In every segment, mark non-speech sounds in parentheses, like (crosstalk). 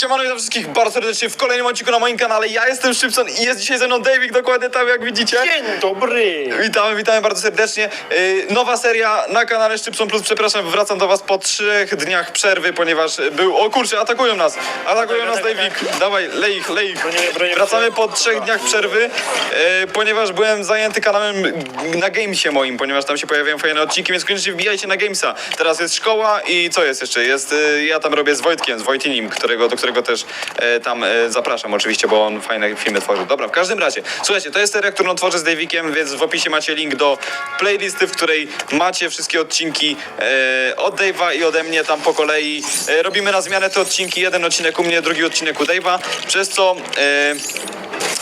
Siemano, witam wszystkich bardzo serdecznie w kolejnym odcinku na moim kanale. Ja jestem Szybson i jest dzisiaj ze mną David, dokładnie tam jak widzicie. Dzień dobry! Witamy, witamy bardzo serdecznie. Yy, nowa seria na kanale Szybson Plus. Przepraszam, wracam do was po trzech dniach przerwy, ponieważ był... O kurczę, atakują nas! Atakują nas, tak, David. Dawaj, lej ich, lej ich. Bronię, bronię, Wracamy po trzech dniach przerwy, yy, ponieważ byłem zajęty kanałem na Gamesie moim, ponieważ tam się pojawiają fajne odcinki, więc koniecznie wbijajcie na Gamesa. Teraz jest szkoła i co jest jeszcze? Jest, yy, ja tam robię z Wojtkiem, z Wojtinim, którego, do którego też e, tam e, zapraszam oczywiście, bo on fajne filmy tworzył. Dobra, w każdym razie, słuchajcie, to jest seria, którą tworzę z Davikiem, więc w opisie macie link do playlisty, w której macie wszystkie odcinki e, od Dave'a i ode mnie tam po kolei. Robimy na zmianę te odcinki, jeden odcinek u mnie, drugi odcinek u Dave'a, przez co...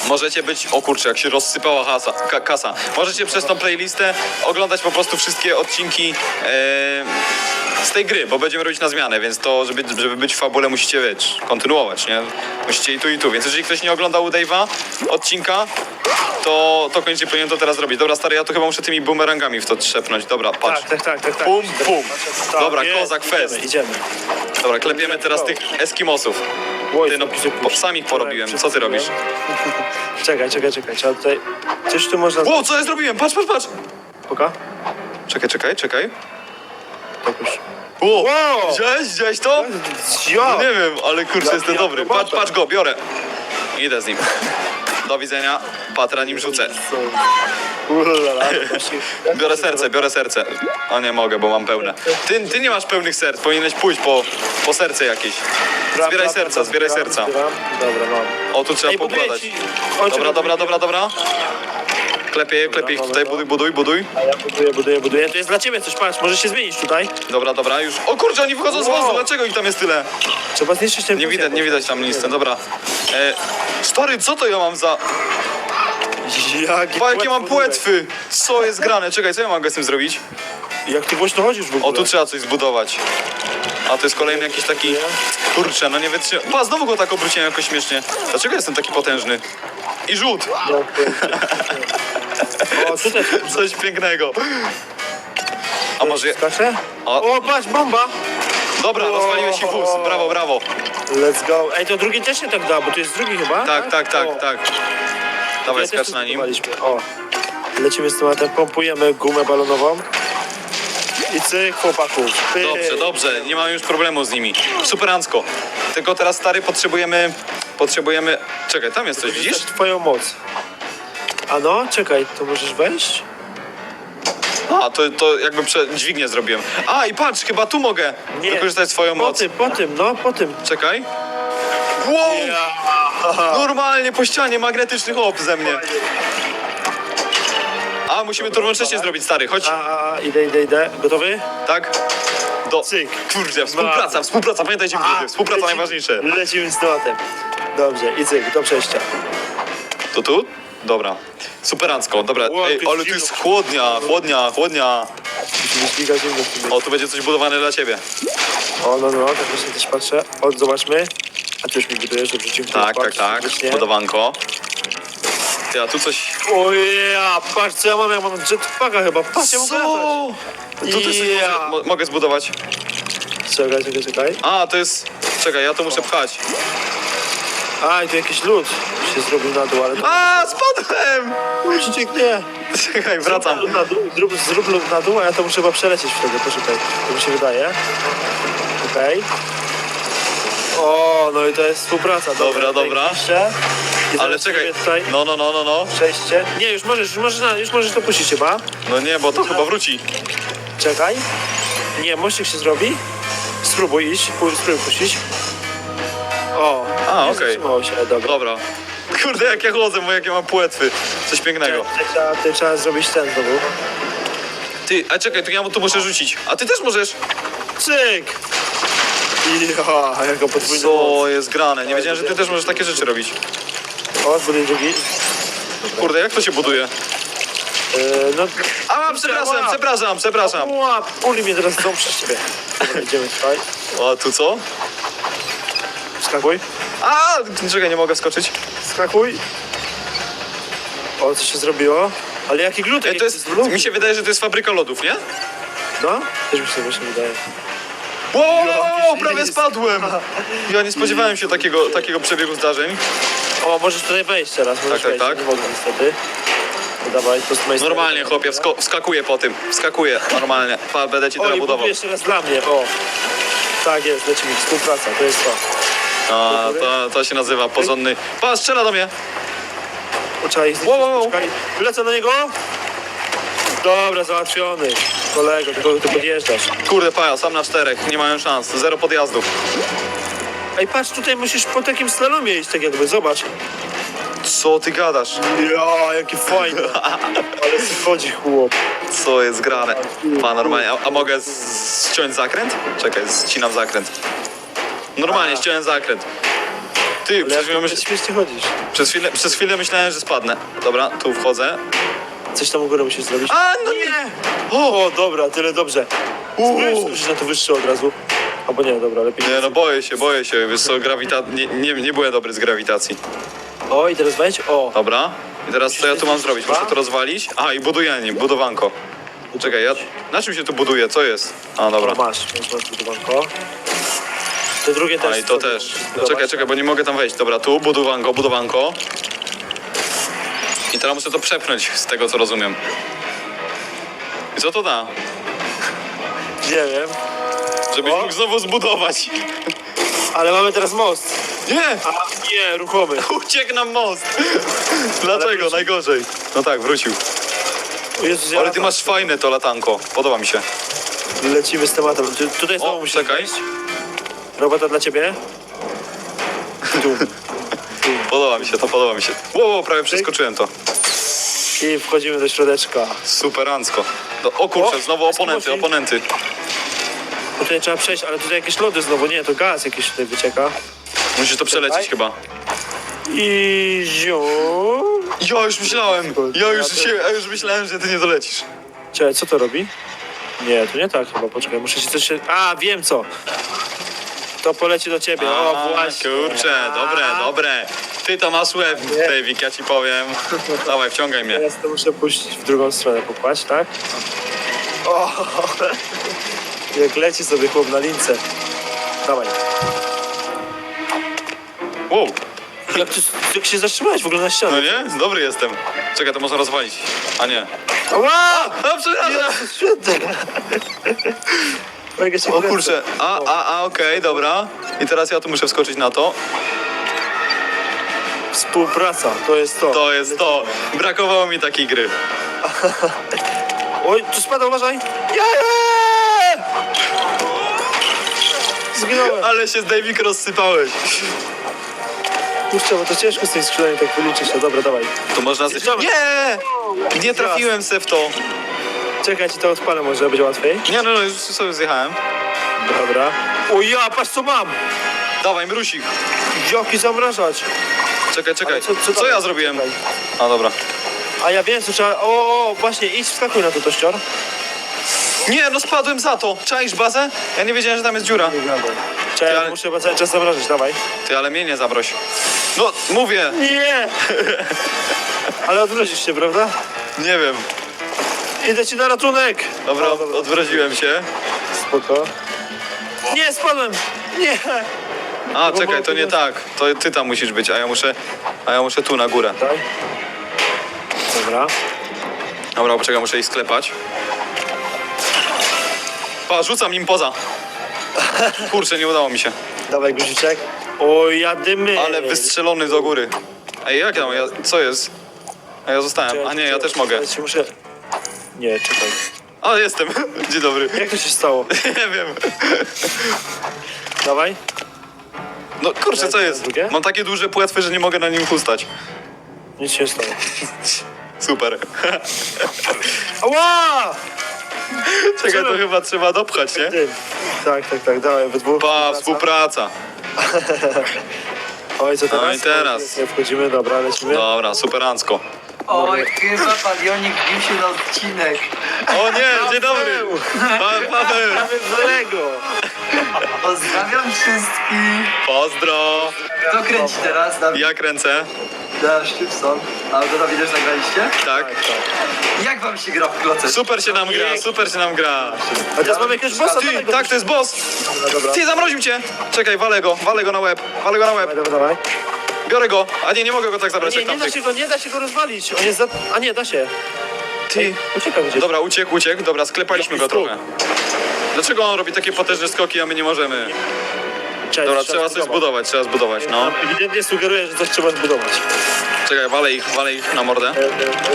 Możecie być, o kurczę, jak się rozsypała hasa, ka, kasa. Możecie przez tą playlistę oglądać po prostu wszystkie odcinki e, z tej gry, bo będziemy robić na zmianę, więc to, żeby, żeby być w fabule, musicie wiesz, kontynuować, nie? Musicie i tu, i tu. Więc jeżeli ktoś nie oglądał u Dave'a odcinka, to, to koniecznie powinien to teraz zrobić. Dobra, stary, ja tu chyba muszę tymi bumerangami w to trzepnąć. Dobra, patrz. Tak, tak, tak, tak. tak. Pum, pum. Tak, Dobra, jest, kozak fest. Idziemy, idziemy. Dobra, klepiemy teraz tych Eskimosów. Oj, Ty, no, po, sam ich porobiłem. Co ty robisz? (laughs) Czekaj, czekaj, czekaj. Trzeba tutaj... Coś tu można... Ło, co ja zrobiłem? Patrz, patrz, patrz! Poka? Czekaj, czekaj, czekaj. Tak już. Ło, Wow! widziałeś, widziałeś to? Ja! No nie wiem, ale kurczę, jestem ja dobry. Patrz, patrz go, biorę. Idę z nim. Do widzenia. Patra nim rzucę. (laughs) Biorę serce, biorę serce. O nie mogę, bo mam pełne. Ty, ty nie masz pełnych serc, powinieneś pójść po, po serce jakieś. Zbieraj serca, zbieraj serca. Dobra, mam. O, tu trzeba pokładać. Dobra, dobra, dobra, dobra. Klepiej, klepiej ich tutaj, buduj, buduj, buduj. A ja buduję, buduję, buduję. To jest dla ciebie coś, patrz, może się zmienić tutaj. Dobra, dobra, już. O kurczę, oni wychodzą z wozu, Wow. dlaczego ich tam jest tyle? Trzeba zniszczyć ten Nie widać, nie widać tam nic, dobra. E, stary, co to ja mam za... Jaki Dwa, jakie mam płetwy. Co jest grane? Czekaj, co ja mam z tym zrobić? Jak ty głośno chodzisz w ogóle? O, tu trzeba coś zbudować. A to jest kolejny jakiś taki... Kurczę, no nie wytrzymam. Pa, znowu go tak obróciłem jakoś śmiesznie. Dlaczego jestem taki potężny? I rzut! (laughs) Coś pięknego. A może... skacze? O. O, patrz, bomba! Dobra, rozwaliłeś ich wóz. Brawo, brawo. Let's go. Ej, to drugi też się tak da, bo to jest drugi chyba? Tak, tak, tak, O, tak. Dawaj, skacz na nim. O. Lecimy z tematem, pompujemy gumę balonową. I cyk, chłopaków. Pyk. Dobrze, dobrze, nie mam już problemu z nimi. Superancko. Tylko teraz, stary, potrzebujemy... Potrzebujemy... Czekaj, tam jest coś, widzisz? Widzisz twoją moc. A no, czekaj, to możesz wejść? A, to, to jakby prze... dźwignię zrobiłem. A, i patrz, chyba tu mogę wykorzystać swoją Po moc. tym, po tym, no, po tym. Czekaj. Wow! Normalnie po ścianie magnetyczny hop ze mnie. A, musimy to równocześnie zrobić, stary. Chodź, A, a, a, idę, idę, idę. Gotowy? tak? Do... Cyk. Kurde, współpraca, współpraca, pamiętajcie grupie, współpraca lecimy- najważniejsze. Lecimy z tematem. Dobrze, i cyk, do przejścia. To tu? Dobra. Superancko, dobra. Ej, ale tu jest chłodnia, chłodnia, chłodnia. Musimy śmigać zimno w tym O, tu będzie coś budowane dla ciebie. O, no, no, tak właśnie też patrzę. O, zobaczmy. A ty już mi budujesz, dobrze, dziękuję. Tak, tak, Patrz, tak. serdecznie. Budowanko. Ty, a tu coś... O ja, patrz co ja mam, ja mam jetpacka chyba. Patrz, ja mogę latać. Co? Tu też coś Ja. mogę, mo- mogę zbudować. Czekaj, czekaj, czekaj. A, to jest... Czekaj, ja to muszę pchać. A, i tu jakiś lód się zrobił na dół, ale to... A, spadłem! Uciek, nie. Czekaj, wracam. Zrób, na dół, zrób, zrób lód na dół, a ja to muszę chyba przelecieć wtedy, poczekaj. To mi się wydaje. Okej. O, no i to jest współpraca. Dobra, dobra. Jeszcze. I Ale zaraz czekaj. Tutaj No, no, no, no, no. przejście. Nie, już możesz, już możesz, na- już możesz to puścić chyba. No nie, bo to chyba wróci. Czekaj. Nie, mościk się zrobi. Spróbuj iść, pu- spróbuj puścić. O, A, nie okej. zatrzymało się, dobra. Dobra. Kurde, jak ja chodzę, bo jakie mam płetwy. Coś pięknego. Tutaj trzeba, tutaj trzeba zrobić ten znowu. Ty, a czekaj, to ja mu tu muszę rzucić. A ty też możesz. Cyk! Ja, jako podwójny Co jest grane? Nie wiedziałem, że ty też możesz takie rzeczy robić. O, zbuduj drugi. Kurde, jak to się buduje? Yy, no, A, przepraszam, przepraszam, przepraszam. łap, uli mnie teraz są przez ciebie. (laughs) Dobra, idziemy tutaj. A tu co? Skakuj. A, czekaj, nie mogę skoczyć. Skakuj. O, co się zrobiło? Ale jaki glutek? Ej, to jest, mi się wydaje, że to jest fabryka lodów, nie? No, też mi się właśnie wydaje. Wow, prawie spadłem! (laughs) Ja nie spodziewałem się takiego, takiego przebiegu zdarzeń. O, możesz tutaj wejść teraz. Możesz tak, wejść. tak. Mogę niestety. No dawaj, to jest majster. Normalnie, chłopie, wsko wskakuję po tym. Wskakuję, normalnie. Pa, będę ci teraz budował. jeszcze raz dla mnie, o. Tak jest, lecimy, współpraca, to jest to. A, to, to się nazywa porządny... Pa, strzela do mnie! Poczekaj, Wow, wow, wow. poczekaj. Lecę na niego. Dobra, załatwiony. Kolego, tylko ty podjeżdżasz. Kurde, paja, sam na czterech, nie mają szans. Zero podjazdów. Ej, patrz, tutaj musisz po takim slalomie iść, tak jakby, zobacz. Co ty gadasz? Ja, jaki fajny. (laughs) Ale schodzi chłop. Co jest grane? Pa, normalnie. A, a mogę z- ściąć zakręt? Czekaj, ścinam zakręt. Normalnie, ściąłem zakręt. Ty, Ale przez chwilę, jak myśl, śmiesznie chodzisz. przez, chwilę, przez chwilę myślałem, że spadnę. Dobra, tu wchodzę. Coś tam u góry musisz zrobić. A, no nie! O, dobra, tyle dobrze. Spróbuj skoczyć na to wyższe od razu. Albo nie, dobra, lepiej. Nie no, boję się, boję się. Wiesz co, grawita... Nie, nie, nie byłem dobry z grawitacji. O, i teraz wejdź. O, Dobra. I teraz co ja tu mam zrobić? Muszę to rozwalić? A, i buduję, budowanko. Czekaj, ja... Na czym się tu buduje? Co jest? A, dobra. masz, masz budowanko. To drugie też. A, i to też. No, czekaj, czekaj, bo nie mogę tam wejść. Dobra, tu budowanko, budowanko. I teraz muszę to przepchnąć z tego, co rozumiem. I co to da? Nie wiem. Żebyś O. mógł znowu zbudować. Ale mamy teraz most. Nie! A, nie, ruchomy. Uciekł nam most! (laughs) Dlaczego? Najgorzej. No tak, wrócił. Jezus, ja Ale ty masz fajne to latanko. Podoba mi się. Lecimy z tematem. Tu, tutaj znowu O, czekaj. wejść. Robota dla ciebie. Tu. Podoba mi się, to podoba mi się. Wow, wow prawie przeskoczyłem to. I wchodzimy do środeczka. Superancko. Do, o kurczę, O, znowu oponenty, Eskimosi. oponenty. Tutaj trzeba przejść, ale tutaj jakieś lody znowu. Nie, to gaz jakiś tutaj wycieka. Musisz to przelecieć chyba. I ziu. Ja już myślałem, ja już, się, ja już myślałem, że ty nie dolecisz. Czekaj, co to robi? Nie, to nie tak chyba, poczekaj, muszę się coś... A, wiem co! To poleci do ciebie, o właśnie. Kurczę, dobre, dobre. Ty to masz łeb, Davik, ja ci powiem. (laughs) Dawaj, wciągaj mnie. Teraz to muszę puścić w drugą stronę, popatrz, tak? O! (laughs) Jak leci sobie chłop na lince. Dawaj. Wow, Jak, ty, jak się zatrzymałeś w ogóle na no nie? Dobry jestem. Czekaj, to można rozwalić. A nie. Ła! A, przepraszam. (laughs) Mega się O kręcę. kurczę, a, a, a, okej, dobra. I teraz ja tu muszę wskoczyć na to. Współpraca, to jest to. To jest to. Brakowało mi takiej gry. (laughs) Oj, tu spada, uważaj! Jaje! Zginąłem. Ale się z Davik rozsypałeś. Kurczę, bo to ciężko z tymi skrzydłami tak wyliczyć. No dobra, dawaj. Tu można... z- Zjeżdżamy. Nie! Nie trafiłem se w to. Czekaj, ci to odpalę może, będzie łatwiej. Nie, no, no, już sobie zjechałem. Dobra. O ja, patrz co mam! Dawaj, mrusik. Jaki zamrażać. Czekaj, czekaj. Ale Co, co dalej? ja zrobiłem? Czekaj. A, dobra. A ja wiem, co trzeba... O, o, właśnie, idź, wskakuj na to, tościor. Nie, no spadłem za to. Czaisz bazę? Ja nie wiedziałem, że tam jest dziura. Czekaj, ale- muszę chyba cały czas zamrażać, dawaj. Ty, ale mnie nie zabroś. No, mówię. Nie! (laughs) Ale odwrócisz się, prawda? Nie wiem. Idę ci na ratunek! Dobra, odwróciłem się. Spoko. Nie, spadłem! Nie! A, czekaj, to nie tak. To ty tam musisz być, a ja muszę... A ja muszę tu, na górę. Daj. Dobra. Dobra, poczekaj, muszę ich sklepać. Pa, rzucam nim poza. Kurczę, nie udało mi się. Dawaj guziczek. O, jadymy! Ale wystrzelony do góry. Ej, jak ja, ja co jest? A ja zostałem. A nie, ja też mogę. Muszę... Nie, czekaj. A, jestem. (laughs) Dzień dobry. Jak to się stało? (laughs) Nie wiem. Dawaj. No kurczę, co jest? Drugie? Mam takie duże płetwy, że nie mogę na nim ustać. Nic się nie stało. (laughs) Super. Ała! Czekaj, to chyba trzeba dopchać, nie? Tak, tak, tak, dawaj, we dwóch. Pa, współpraca. Oj, co teraz? No i teraz. Oj, Wchodzimy, dobra, lecimy. Dobra, superancko. Oj, chyba Palionik wbił się na odcinek. O nie, dzień dobry. Pan Paweł. Mamy z Lego. Pozdrawiam wszystkich. Pozdro. Kto kręci teraz? Dawid? Ja kręcę. Da, Szczypson. A wy to widać nagraliście? Tak. Jak wam się gra w kloce? Super się nam gra, super się nam gra. A teraz mamy jakiegoś bossa, Ty, tak, to jest boss. Dobra, dobra. Ty, zamroził cię. Czekaj, walę go, walę go na łeb, walę go na łeb. Dawaj, dawaj, dawaj. Biorę go. A nie, nie mogę go tak zabrać Nie, jak nie da tamtych. się go, nie da się go rozwalić. On jest za... A nie, da się. Ty. Uciekał gdzieś. Dobra, uciekł, uciekł. Dobra, sklepaliśmy go trochę. Dlaczego on robi takie potężne skoki, a my nie możemy? Cześć, Dobra, trzeba coś zbudować, trzeba zbudować, no. Ewidentnie sugeruje, że coś trzeba zbudować. Czekaj, walę ich, walę ich na mordę.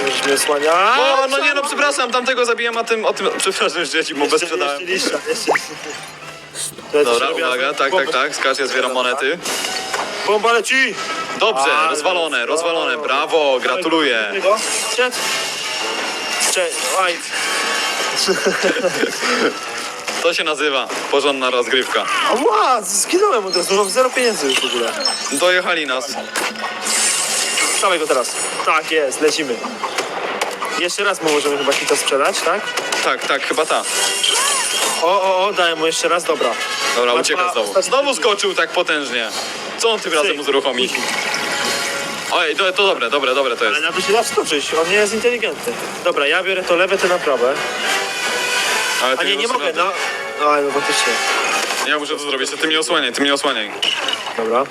Już mnie osłania. O, no nie no, przepraszam, tamtego zabiłem, a tym, o tym, przepraszam, że ja ci mu bez sprzedałem. Jeszcze liścia, jeszcze. To Dobra, uwaga, tak, tak, tak, skacz, ja zbieram monety. Bomba leci! Dobrze, Ale rozwalone, co? rozwalone, brawo, gratuluję. Cześć. Cześć, oj. (laughs) To się nazywa porządna rozgrywka. Ała, zginąłem od razu, mam zero pieniędzy już w ogóle. Dojechali nas. Dawaj go teraz. Tak jest, lecimy. Jeszcze raz mu możemy chyba hita sprzedać, tak? Tak, tak, chyba ta. O, o, o, daję mu jeszcze raz, dobra. Dobra, ucieka znowu. Znowu skoczył tak potężnie. Co on tym razem uruchomi? Oj, to, to dobre, dobre, dobre to Ale jest. na to się da wskoczyć, on nie jest inteligentny. Dobra, ja biorę to lewe, ty na prawe. Ale A ty nie, nie mogę, no. A, no faktycznie. Ja muszę to zrobić, a ty mnie osłaniaj, ty mnie osłaniaj. Dobra.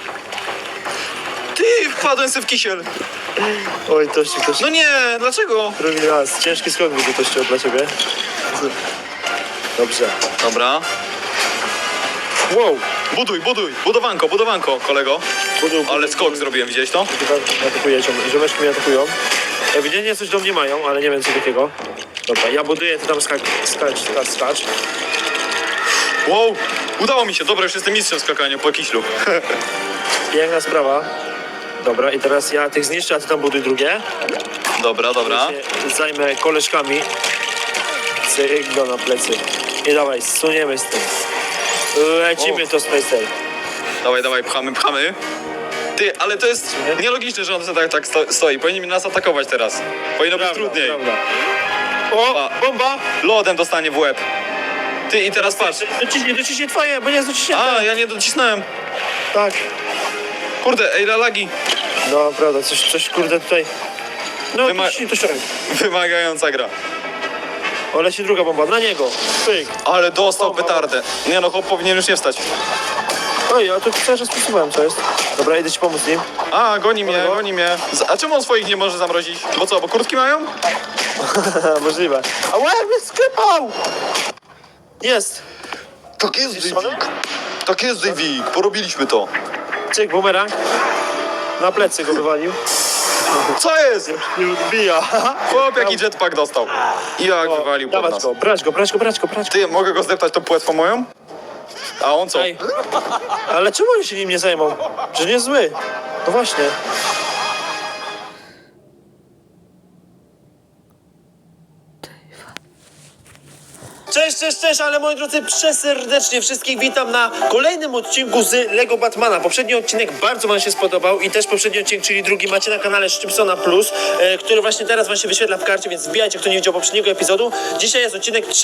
Ty, wpadłem sobie w kisiel. Oj, tości, tości. No nie, dlaczego? Drugi raz. Ciężki skok był tością dla ciebie. Dobrze. Dobra. Wow. Buduj, buduj, budowanko, budowanko, kolego. Ale skok zrobiłem, widziałeś to? Atakuje ziom, ziomeczki mnie atakują. Ewidentnie coś do mnie mają, ale nie wiem co takiego. Dobra, ja buduję, ty tam skacz, skacz, skacz, skacz. Wow, udało mi się, dobra, już jestem mistrzem skakania po kiślu. (laughs) Piękna sprawa. Dobra, i teraz ja tych zniszczę, a ty tam buduj drugie. Dobra, dobra. Ja się zajmę koleżkami. Cyk go na plecy. I dawaj, suniemy z tym. Lecimy to Spacer. Dawaj, dawaj, pchamy, pchamy. Ty, ale to jest nielogiczne, że on tak, tak sto, stoi. Powinien nas atakować teraz. Powinno być trudniej. Prawda. O, bomba! Lodem dostanie w łeb. Ty i teraz patrz. Dociśnie, dociśnie twoje, bo nie jest dociśnięte. A, ja nie docisnąłem. Tak. Kurde, ej, lagi. No, prawda, coś, coś kurde tutaj. No, Wyma- dociśnij to szereg. Wymagająca gra. O, leci druga bomba, na niego. Pyk. Ale dostał petardę. Nie no, chłop powinien już nie wstać. Oj, ja tu cały czas co jest. Dobra, idę ci pomóc nim. A, goni mnie, Kolego? goni mnie. Z- A czemu on swoich nie może zamrozić? Bo co, bo kurtki mają? (laughs) Możliwe. A łeb mnie sklepał! Jest. Tak jest, Zniszczony? Tak jest, Davik. Porobiliśmy to. Cyk, bumerang. Na plecy go wywalił. Co jest? Nie odbija. Chłop jaki jetpack dostał. I jak wywalił pod Dawać nas. go, brać go, brać go, brać go, brać go. Ty, mogę go zdeptać tą płetwą moją? A on co? Ej. Ale czemu oni się nim nie zajmą? Że nie jest zły. No właśnie. Cześć, ale moi drodzy, przeserdecznie wszystkich witam na kolejnym odcinku z Lego Batmana. Poprzedni odcinek bardzo wam się spodobał i też poprzedni odcinek, czyli drugi, macie na kanale Szczypsona Plus, e, który właśnie teraz wam się wyświetla w karcie, więc wbijajcie, kto nie widział poprzedniego epizodu. Dzisiaj jest odcinek trzeci.